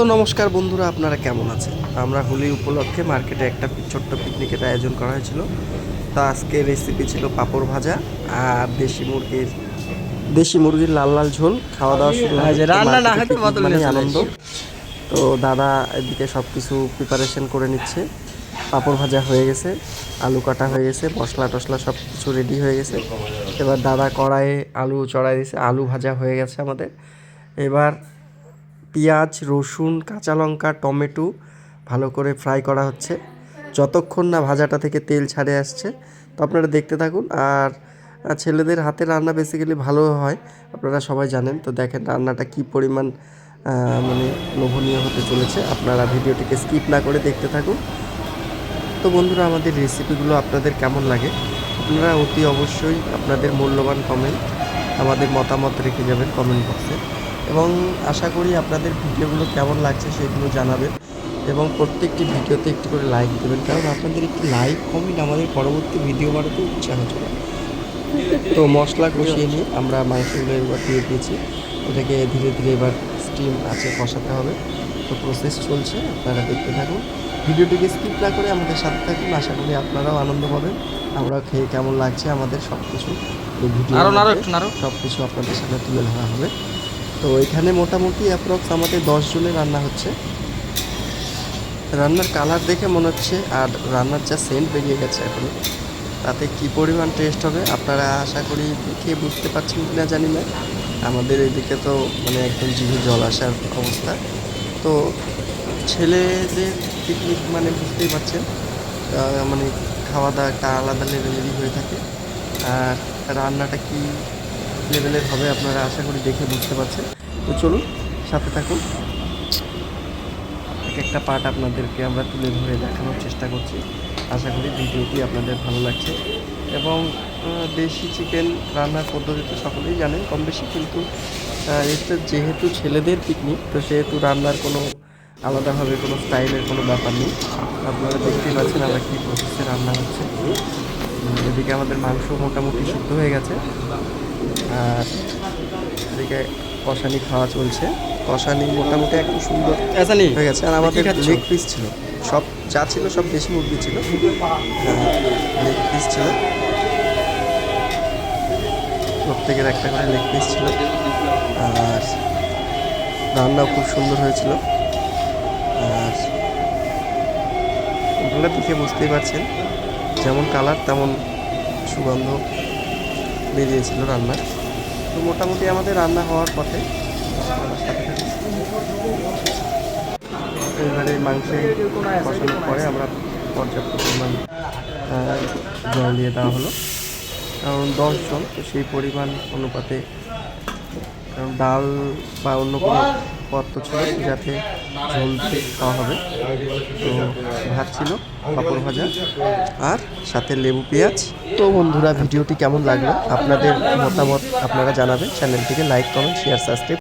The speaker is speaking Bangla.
তো নমস্কার বন্ধুরা আপনারা কেমন আছেন? আমরা হোলি উপলক্ষে মার্কেটে একটা ছোট্ট পিকনিকের আয়োজন করা হয়েছিল। তো আজকে রেসিপি ছিল পাঁপড় ভাজা আর দেশি মুরগির দেশি মুরগির লাল লাল ঝোল। খাওয়া দাওয়া শুরু হ্যাঁ, হয়েছে। চলে আনন্দ। তো দাদা এদিকে সব কিছু প্রিপারেশন করে নিচ্ছে। পাঁপড় ভাজা হয়ে গেছে আলু কাটা হয়ে গেছে মশলা টশলা সব কিছু রেডি হয়ে গেছে। এবার দাদা কড়াইয়ে আলু চড়াই দিয়েছে আলু ভাজা হয়ে গেছে আমাদের। এবার পেঁয়াজ, রসুন, কাঁচা লঙ্কা, টমেটো ভালো করে ফ্রাই করা হচ্ছে। যতক্ষণ না ভাজাটা থেকে তেল ছাড়ে আসছে, তো আপনারা দেখতে থাকুন। আর ছেলেদের হাতে রান্না বেসিক্যালি ভালো হয়, আপনারা সবাই জানেন। তো দেখেন রান্নাটা কি পরিমাণ মানে লোভনীয় হতে চলেছে। আপনারা ভিডিওটিকে স্কিপ না করে দেখতে থাকুন। তো বন্ধুরা, আমাদের রেসিপিগুলো আপনাদের কেমন লাগে? আপনারা অতি অবশ্যই আপনাদের মূল্যবান কমেন্ট আমাদের মতামত রেখে যাবেন কমেন্ট বক্সে এবং আশা করি আপনাদের ভিডিওগুলো কেমন লাগছে সেগুলো জানাবেন এবং প্রত্যেকটি ভিডিওতে একটি করে লাইক দেবেন কারণ আপনাদের একটি লাইক কমেন্ট আমাদের পরবর্তী ভিডিও বানাতে উৎসাহ যোগায় তো মশলা কষিয়ে নিয়ে আমরা মাংসগুলো এবার দিয়ে দিয়েছি। এটাকে ধীরে ধীরে এবার স্টিম আছে কষাতে হবে। তো প্রসেস চলছে আপনারা দেখতে থাকুন। ভিডিওটিকে স্কিপ না করে আমাদের সাথে থাকুন আশা করি আপনারাও আনন্দ পাবেন। আমরাও খেয়ে কেমন লাগছে আমাদের সব কিছু এই ভিডিও। সব কিছু আপনাদের সামনে তুলে ধরা হবে। তো এখানে মোটামুটি অ্যাপ্রক্স আমাদের দশ জনের রান্না হচ্ছে। রান্নার কালার দেখে মনে হচ্ছে আর রান্নার যা সেন্ট বেরিয়ে গেছে এখন, তাতে কি পরিমাণ টেস্ট হবে আপনারা আশা করি দেখে বুঝতে পারছেন কি না জানি না। আমাদের এদিকে তো মানে একদম জিভে জল আসার অবস্থা। তো ছেলেদের পিকনিক মানে বুঝতেই পারছেন মানে খাওয়া দাওয়া একটা আলাদা লেভেলেরই হয়ে থাকে। আর রান্নাটা কি লেভেলের হবে আপনারা আশা করি দেখে বুঝতে পারছেন। তো চলুন, সাথে থাকুন। এক একটা পার্ট আপনাদেরকে আমরা তুলে ধরে দেখানোর চেষ্টা করছি। আশা করি ভিডিওটি আপনাদের ভালো লাগছে। এবং দেশি চিকেন রান্নার পদ্ধতি তো সকলেই জানেন, কম বেশি কিন্তু যেহেতু ছেলেদের পিকনিক তো সেহেতু রান্নার কোনো আলাদাভাবে কোনো স্টাইলের কোনো ব্যাপার নেই। আপনারা দেখতেই পাচ্ছেন আমরা কী প্রসেসে রান্না হচ্ছে। এদিকে আমাদের মাংস মোটামুটি সিদ্ধ হয়ে গেছে। আর এদিকে কষানি খাওয়া চলছে। কষানি মোটামুটি একটু সুন্দর হয়ে গেছে। আর আমাদের লেগ পিস ছিল। সব যা ছিল সব বেশি মুরগি ছিল। লেগ পিস ছিল। প্রত্যেকের একটা করে লেগ পিস ছিল। আর রান্নাও খুব সুন্দর হয়েছিল। আর আপনারা দেখে বুঝতেই পারছেন যেমন কালার তেমন সুগন্ধ। বেরিয়েছিল রান্নার তো মোটামুটি আমাদের রান্না হওয়ার পথে। এবারে মাংসের পছন্দ পরে আমরা পর্যাপ্ত পরিমাণ জল দিয়ে দেওয়া হলো কারণ দশজন, তো সেই পরিমাণ অনুপাতে, কারণ ডাল বা অন্য কোনো পত্র ছিল যাতে ঝোল খাওয়া হবে। তো ভাত ছিল, পাঁপড় ভাজা আর সাথে লেবু পেঁয়াজ। তো বন্ধুরা, ভিডিওটি কেমন লাগল? আপনাদের মতামত আপনারা জানাবেন। চ্যানেলটিকে লাইক, কমেন্ট শেয়ার সাবস্ক্রাইব